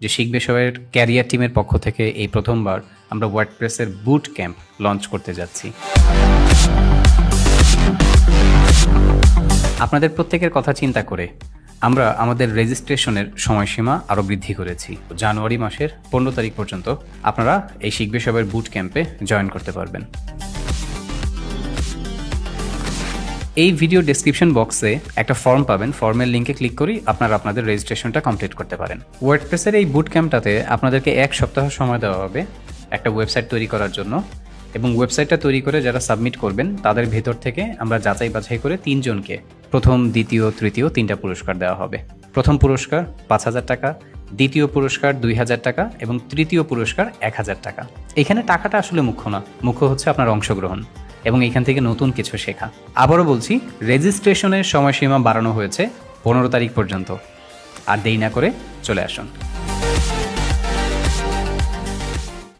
যে শিখ বিষয়ের ক্যারিয়ার টিমের পক্ষ থেকে এই প্রথমবার আমরা ওয়ার্ডপ্রেসের বুট ক্যাম্প লঞ্চ করতে যাচ্ছি। আপনাদের প্রত্যেকের কথা চিন্তা করে আমরা আমাদের রেজিস্ট্রেশনের সময়সীমা আরও বৃদ্ধি করেছি। জানুয়ারি মাসের পনেরো তারিখ পর্যন্ত আপনারা এই শিখবে সবের বুট ক্যাম্পে জয়েন করতে পারবেন। এই ভিডিও ডেসক্রিপশন বক্সে একটা ফর্ম পাবেন। ফর্মের লিঙ্কে ক্লিক করি আপনারা আপনাদের রেজিস্ট্রেশনটা কমপ্লিট করতে পারেন। ওয়ার্ডপ্রেসের এই বুট ক্যাম্পটাতে আপনাদেরকে এক সপ্তাহ সময় দেওয়া হবে একটা ওয়েবসাইট তৈরি করার জন্য। এবং ওয়েবসাইটটা তৈরি করে যারা সাবমিট করবেন, তাদের ভেতর থেকে আমরা যাচাই বাছাই করে তিনজনকে প্রথম, দ্বিতীয়, তৃতীয় তিনটা পুরস্কার দেওয়া হবে। প্রথম পুরস্কার পাঁচ হাজার টাকা, দ্বিতীয় পুরস্কার দুই হাজার টাকা এবং তৃতীয় পুরস্কার এক হাজার টাকা। এখানে টাকাটা আসলে মুখ্য না। মুখ্য হচ্ছে আপনার অংশগ্রহণ। এবং এখান থেকে নতুন কিছু শেখা। আবারও বলছি, রেজিস্ট্রেশনের সময়সীমা বাড়ানো হয়েছে পনেরো তারিখ পর্যন্ত। আর দেরি না করে চলে আসুন।